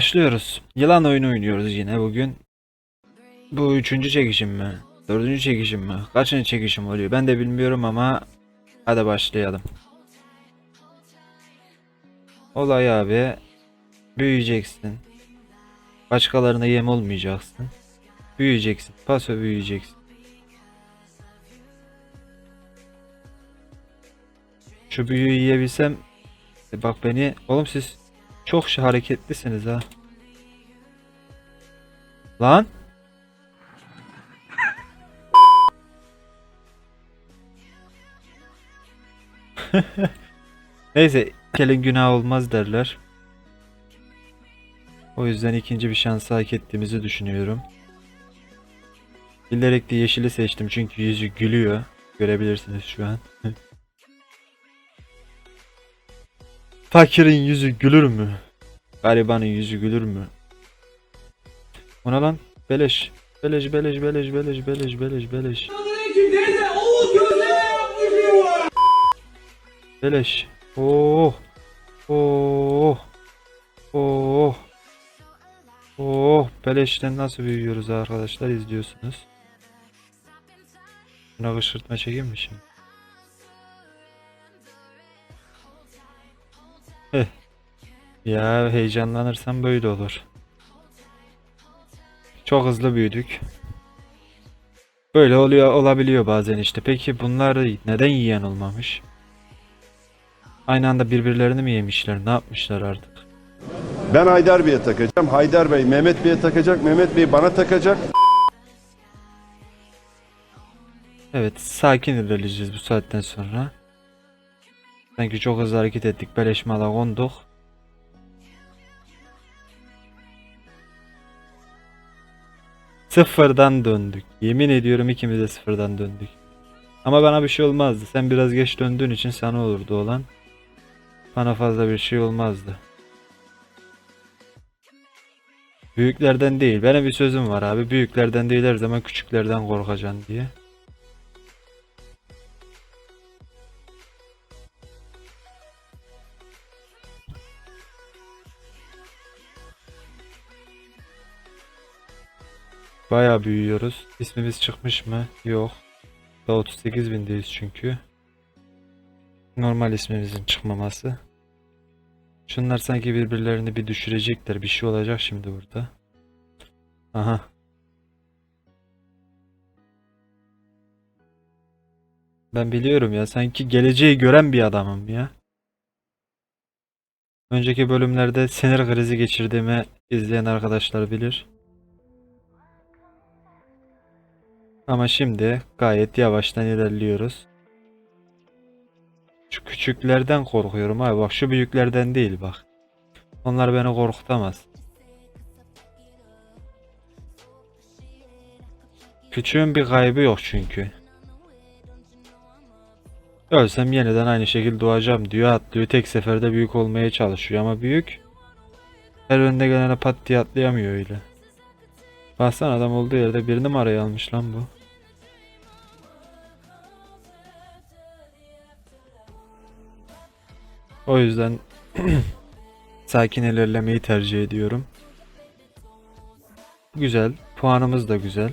Başlıyoruz. Yılan oyunu oynuyoruz yine bugün. Bu üçüncü çekişim mi? Dördüncü çekişim mi? Kaçıncı çekişim oluyor? Ben de bilmiyorum ama hadi başlayalım. Olay abi büyüyeceksin. Başkalarına yem olmayacaksın. Büyüyeceksin. Paso büyüyeceksin. Şu büyüyü yiyebilsem E bak beni oğlum siz çok şey hareketlisiniz ha. Lan Neyse kelin günah olmaz derler. O yüzden ikinci bir şansı hak ettiğimizi düşünüyorum. Bilerek de yeşili seçtim çünkü yüzü gülüyor. Görebilirsiniz şu an. Fakirin yüzü gülür mü? Garibanın yüzü gülür mü? Ona lan beleş. Beleş beleş beleş beleş beleş beleş beleş. Beleş. Oh. Oh. Oh. Oh. Beleşten nasıl büyüyoruz arkadaşlar izliyorsunuz. Buna kışırtma çekeyim mi şimdi? Heh. Ya heyecanlanırsam böyle olur. Çok hızlı büyüdük. Böyle oluyor olabiliyor bazen işte. Peki bunlar neden yiyen olmamış? Aynı anda birbirlerini mi yemişler? Ne yapmışlar artık? Ben Haydar Bey'e takacağım. Haydar Bey Mehmet Bey'e takacak. Mehmet Bey bana takacak. Evet, sakin ilerleyeceğiz bu saatten sonra. Sanki çok hızlı hareket ettik. Beleş mala konduk. Sıfırdan döndük. Yemin ediyorum ikimiz de sıfırdan döndük. Ama bana bir şey olmazdı. Sen biraz geç döndüğün için sana olurdu olan. Bana fazla bir şey olmazdı. Büyüklerden değil. Benim bir sözüm var abi. Büyüklerden değil her zaman küçüklerden korkacaksın diye. Bayağı büyüyoruz. İsmimiz çıkmış mı? Yok. Daha 38 bindeyiz çünkü. Normal ismimizin çıkmaması. Şunlar sanki birbirlerini bir düşürecekler. Bir şey olacak şimdi burada. Aha. Ben biliyorum ya. Sanki geleceği gören bir adamım ya. Önceki bölümlerde sinir krizi geçirdiğimi izleyen arkadaşlar bilir. Ama şimdi gayet yavaştan ilerliyoruz. Şu küçüklerden korkuyorum abi bak şu büyüklerden değil bak. Onlar beni korkutamaz. Küçüğün bir kaybı yok çünkü. Ölsem yeniden aynı şekilde doğacağım diyor atlıyor tek seferde büyük olmaya çalışıyor ama büyük her önde gelene pat diye atlayamıyor öyle. Baksana adam olduğu yerde birini mi araya almış lan bu? O yüzden sakin ilerlemeyi tercih ediyorum. Güzel. Puanımız da güzel.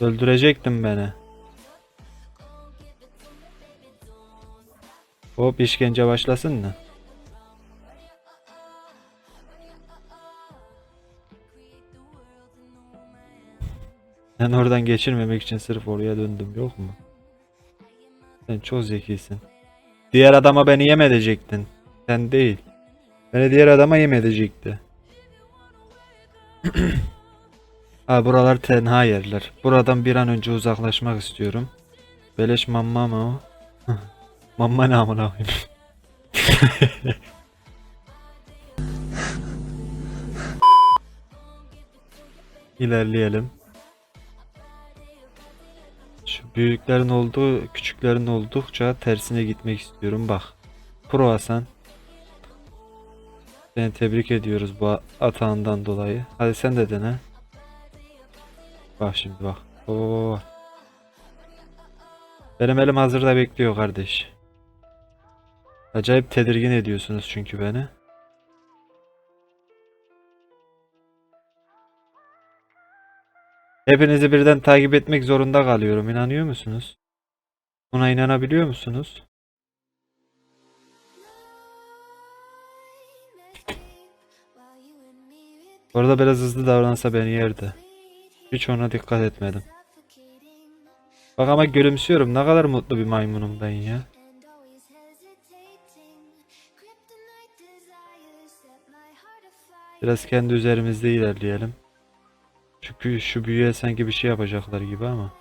Öldürecektin beni. Hop işkence başlasın mı? Ben oradan geçirmemek için sırf oraya döndüm yok mu? Sen çok zekisin. Diğer adama beni yem edecektin. Sen değil. Beni diğer adama yem edecekti. ha buralar tenha yerler. Buradan bir an önce uzaklaşmak istiyorum. Beleş mamma mı o? mamma ne amına koyayım. İlerleyelim. Büyüklerin olduğu, küçüklerin oldukça tersine gitmek istiyorum. Bak. Pro Hasan. Seni tebrik ediyoruz bu atağından dolayı. Hadi sen de dene. Bak şimdi bak. Oo. Benim elim hazırda bekliyor kardeş. Acayip tedirgin ediyorsunuz çünkü beni. Hepinizi birden takip etmek zorunda kalıyorum. İnanıyor musunuz? Buna inanabiliyor musunuz? Bu arada biraz hızlı davransa beni yerdi. Hiç ona dikkat etmedim. Bak ama gülümsüyorum. Ne kadar mutlu bir maymunum ben ya. Biraz kendi üzerimizde ilerleyelim. Çünkü şu büyüye sanki bir şey yapacaklar gibi ama.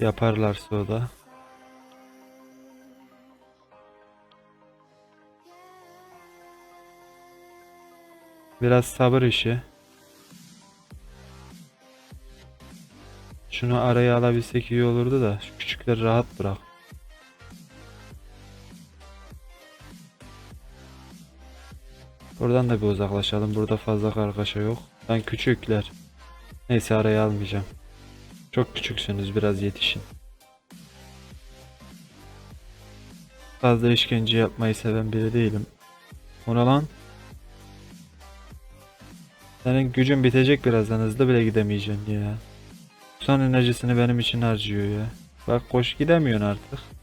Yaparlarsa o da. Biraz sabır işi. Şunu araya alabilsek iyi olurdu da şu küçükleri rahat bırak. Buradan da bir uzaklaşalım. Burada fazla kargaşa yok. Ben küçükler. Neyse araya almayacağım. Çok küçüksünüz biraz yetişin. Fazla işkence yapmayı seven biri değilim. Ona lan. Senin gücün bitecek birazdan hızlı bile gidemeyeceksin ya. Son enerjisini benim için harcıyor ya. Bak koş gidemiyorsun artık.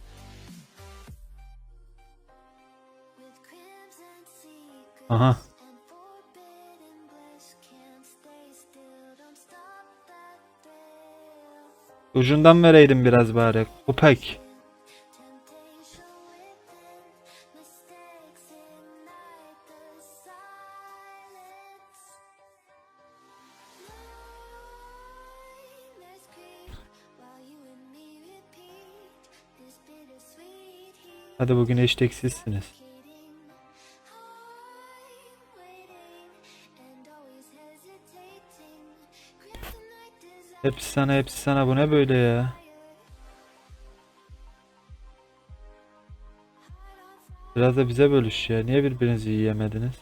Aha. Ucundan vereydim biraz bari. Kupek. Hadi bugün eşteksizsiniz. Hepsi sana hepsi sana bu ne böyle ya? Biraz da bize bölüş ya. Niye birbirinizi yiyemediniz?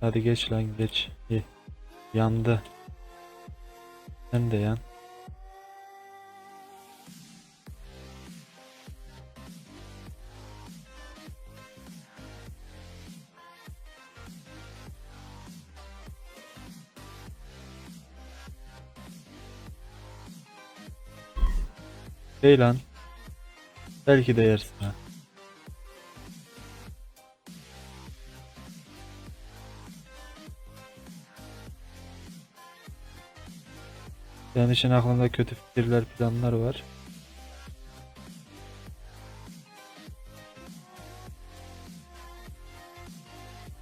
Hadi geç lan geç. İyi. Yandı. Sen de yan. Hey lan. Belki de yersin ha. Senin için aklında kötü fikirler, planlar var.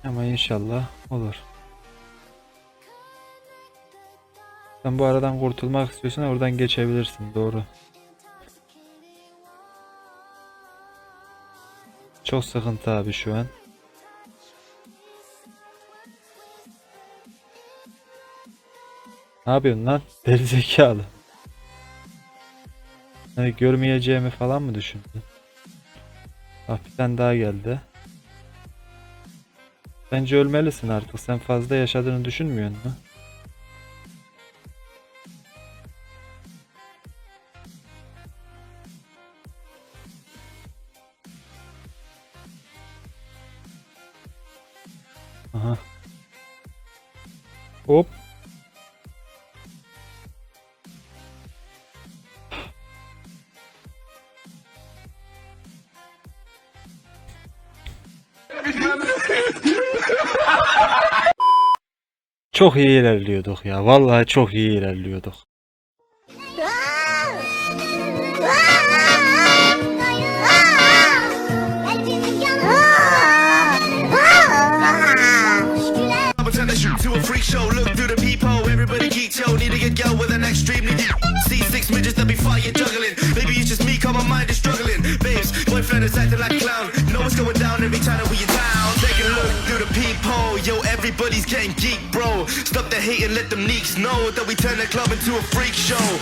Ama inşallah olur. Sen bu aradan kurtulmak istiyorsan oradan geçebilirsin. Doğru. Çok sıkıntı abi şu an. Ne yapıyorsun lan? Deli zekalı. Hani görmeyeceğimi falan mı düşündün? Bak bir tane daha geldi. Bence ölmelisin artık. Sen fazla yaşadığını düşünmüyor musun? Aha. Hop. Çok iyi ilerliyorduk ya. Vallahi çok iyi ilerliyorduk. Acting like a clown. Know what's going down every time that we in town. Take a look through the peephole, yo. Everybody's getting geek, bro. Stop the hate and let them neeks know that we turn the club into a freak show.